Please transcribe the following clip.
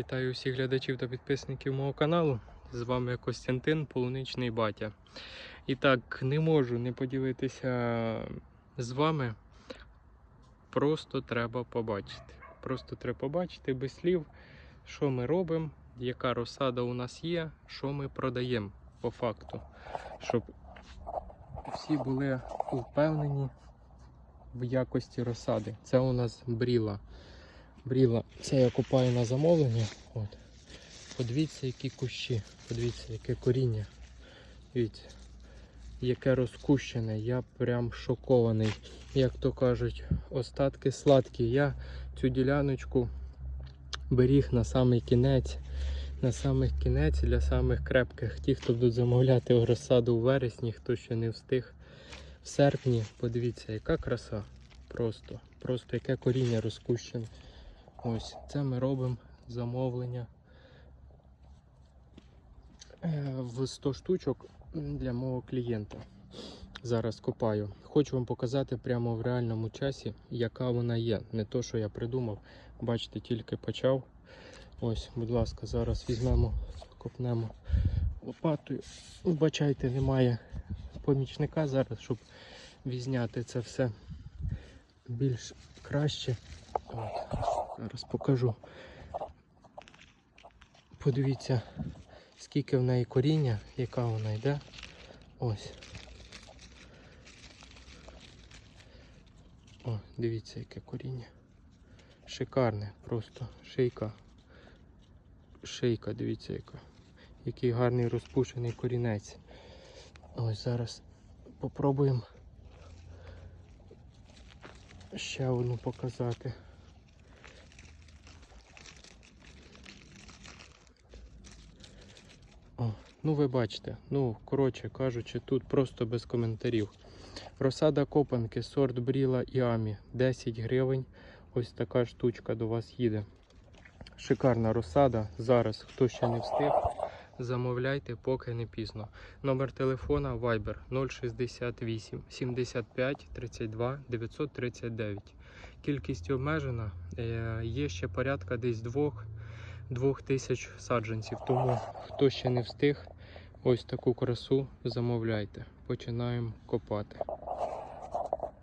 Вітаю всіх глядачів та підписників мого каналу. З вами Костянтин, полуничний батя. І так, не можу не поділитися з вами. Просто треба побачити. Просто треба побачити без слів, що ми робимо, яка розсада у нас є, що ми продаємо по факту. Щоб всі були впевнені в якості розсади. Це у нас бріла. Бріла, це я купаю на замовлення. От. Подивіться, які кущі, подивіться, яке коріння. Дивіться, яке розкущене. Я прям шокований. Як то кажуть, остатки сладкі. Я цю діляночку беріг на самий кінець. На самий кінець для самих крепких. Ті, хто будуть замовляти розсаду у вересні, хто ще не встиг. В серпні, подивіться, яка краса. Просто, просто яке коріння розкущене. Ось це ми робимо замовлення е, в 100 штучок для мого клієнта. Зараз копаю. Хочу вам показати прямо в реальному часі, яка вона є. Не то, що я придумав. Бачите, тільки почав. Ось, будь ласка, зараз візьмемо, копнемо лопатою. Вбачайте, немає помічника зараз, щоб візняти це все більш краще. От, зараз покажу. Подивіться, скільки в неї коріння, яка вона йде. Ось. О, дивіться, яке коріння. Шикарне, просто шийка. Шийка, дивіться, яка. Який гарний розпушений корінець. Ось зараз попробуємо ще одну показати. Ну ви бачите, ну, коротше кажучи, тут просто без коментарів. Розсада копанки, сорт Бріла і Амі 10 гривень. Ось така штучка до вас їде. Шикарна розсада. Зараз, хто ще не встиг, замовляйте, поки не пізно. Номер телефона Viber 068 75 32 939. Кількість обмежена. Е, Є ще порядка десь двох, двох тисяч саджанців. Тому хто ще не встиг, ось таку красу замовляйте. Починаємо копати.